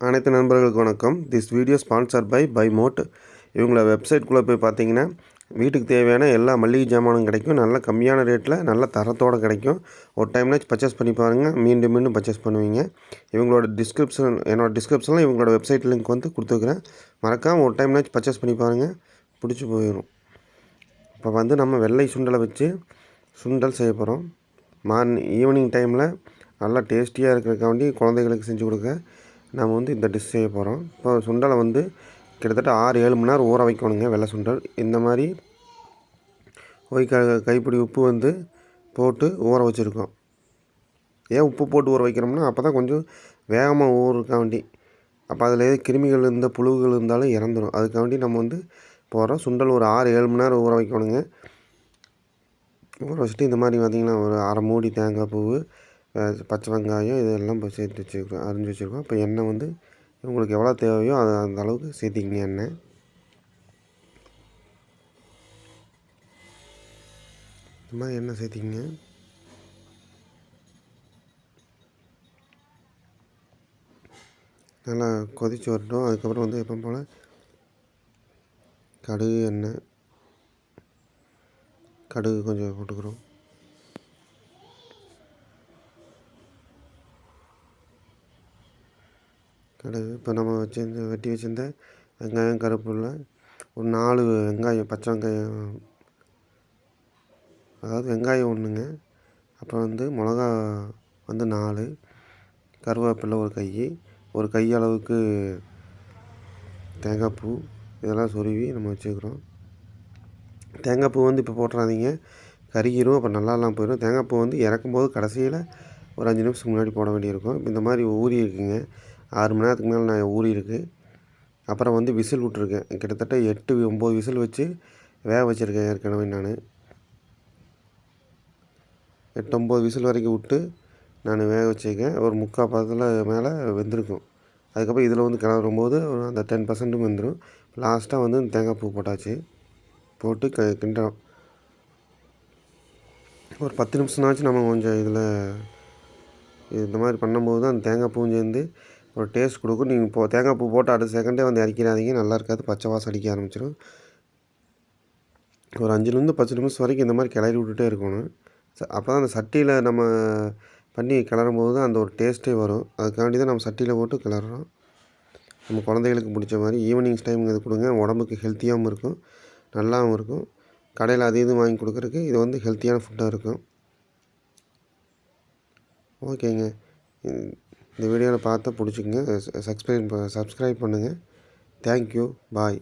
அனைத்து நண்பர்களுக்கு வணக்கம். This video sponsor by by mode இவங்கள வெப்சைட்குள்ளே போய் பார்த்தீங்கன்னா வீட்டுக்கு தேவையான எல்லா மளிகை ஜாமானும் கிடைக்கும். நல்ல கம்மியான ரேட்டில் நல்ல தரத்தோடு கிடைக்கும். ஒரு டைம்னாச்சும் பர்ச்சேஸ் பண்ணி பாருங்கள் மீண்டும் மீண்டும் பர்ச்சேஸ் பண்ணுவீங்க. இவங்களோட டிஸ்கிரிப்ஷன் என்னோட டிஸ்கிரிப்ஷனில் இவங்களோட வெப்சைட் லிங்க் வந்து கொடுத்துருக்குறேன். மறக்காமல் ஒரு டைம்னாச்சும் பர்ச்சேஸ் பண்ணி பாருங்கள் பிடிச்சி போயிடும் இப்போ வந்து நம்ம வெள்ளை சுண்டலை வச்சு சுண்டல் செய்ய போகிறோம் மார்னிங் ஈவினிங் டைமில் நல்லா டேஸ்டியாக இருக்கிறக்காண்டி குழந்தைகளுக்கு செஞ்சு கொடுக்க நம்ம வந்து இந்த டிஷ் செய்ய போகிறோம் இப்போ சுண்டலை வந்து கிட்டத்தட்ட ஆறு ஏழு மணி நேரம் ஊற வைக்கணுங்க வெள்ளை சுண்டல். இந்த மாதிரி ஒய் க கைப்பிடி உப்பு வந்து போட்டு ஊற வச்சுருக்கோம். ஏன் உப்பு போட்டு ஊற வைக்கிறோம்னா அப்போ தான் கொஞ்சம் வேகமாக ஊறுக்காண்டி அப்போ அதில் எது கிருமிகள் இருந்த புழுகள் இருந்தாலும் இறந்துடும் அதுக்காண்டி நம்ம வந்து போகிறோம் சுண்டல் ஒரு ஆறு ஏழு மணி நேரம் ஊற வைக்கணுங்க. ஊற வச்சுட்டு இந்த மாதிரி பார்த்திங்கன்னா ஒரு அரை மூடி தேங்காய் பூ பச்சை வெங்காயம் இதெல்லாம் இப்போ சேர்த்து வச்சுருக்கோம் அரிஞ்சு வச்சுருக்கோம். இப்போ எண்ணெய் வந்து உங்களுக்கு எவ்வளோ தேவையோ அதை அந்த அளவுக்கு சேர்த்திக்கிங்க எண்ணெய். இந்த மாதிரி எண்ணெய் சேர்த்திக்கிங்க. நல்லா கொதித்து வரட்டும். அதுக்கப்புறம் வந்து எப்போ போல் கடுகு எண்ணெய் கடுகு கொஞ்சம் போட்டுக்கிறோம். கடுகு இப்போ நம்ம வச்சுருந்த வெட்டி வச்சுருந்த வெங்காயம் கருப்புள்ள ஒரு நாலு வெங்காயம் பச்சை வெங்காயம். அதாவது வெங்காயம் ஒன்றுங்க அப்புறம் வந்து மிளகா வந்து நாலு கருவேப்பிலை ஒரு கை ஒரு கை அளவுக்கு தேங்காய் பூ இதெல்லாம் சொருவி நம்ம வச்சுக்கிறோம் தேங்காய் பூ வந்து இப்போ போட்டுறாதீங்க. கருகிரும் அப்புறம் நல்லாலாம் போயிடும் தேங்காய் பூ வந்து இறக்கும்போது கடைசியில் ஒரு அஞ்சு நிமிஷத்துக்கு முன்னாடி போட வேண்டியிருக்கும். இந்த மாதிரி ஊறி இருக்குங்க. ஆறு மணி நேரத்துக்கு மேலே நான் ஊறி அப்புறம் வந்து விசில் விட்ருக்கேன் கிட்டத்தட்ட எட்டு ஒம்பது விசில் வச்சு வேக வச்சுருக்கேன் ஏற்கனவே நான். எட்டு ஒம்பது விசில் வரைக்கும் விட்டு நான் வேக வச்சுருக்கேன். ஒரு முக்கால் பதத்தில் மேலே வெந்திருக்கும். அதுக்கப்புறம் இதில் வந்து கிளறும் போது அந்த டென் பர்சன்ட்டும் வெந்துடும் லாஸ்ட்டாக வந்து தேங்காய் பூ போட்டாச்சு. போட்டு க கிண்டுறோம். ஒரு பத்து நிமிஷம்னாச்சும் நம்ம கொஞ்சம் இதில் இந்த மாதிரி பண்ணும்போது தான் அந்த தேங்காய் பூவும் சேர்ந்து ஒரு டேஸ்ட் கொடுக்கும். நீங்கள் இப்போ தேங்காய் பூ போட்டு அடுத்த செகண்டே வந்து இறக்கிறாதீங்க நல்லா இருக்காது. பச்சை வாசம் அடிக்க ஆரம்பிச்சிடும் ஒரு அஞ்சுலேருந்து பத்து நிமிஷம் வரைக்கும் இந்த மாதிரி கிளறி விட்டுட்டே இருக்கணும். அப்போ தான் அந்த சட்டியில் நம்ம பண்ணி கிளறும் போது தான் அந்த ஒரு டேஸ்ட்டே வரும். அதுக்காண்டி தான் நம்ம சட்டியில் போட்டு கிளறோம் நம்ம குழந்தைகளுக்கு பிடிச்ச மாதிரி ஈவினிங்ஸ் டைம் இது கொடுங்க. உடம்புக்கு ஹெல்த்தியாகவும் இருக்கும். நல்லாவும் இருக்கும். கடையில் அது இது வாங்கி கொடுக்குறதுக்கு இது வந்து ஹெல்த்தியான ஃபுட்டாக இருக்கும். ஓகேங்க. இந்த வீடியோவில் பார்த்தா பிடிச்சிக்கங்க. சப்ஸ்கிரைப் சப்ஸ்கிரைப் பண்ணுங்கள் தேங்க்யூ. பாய்.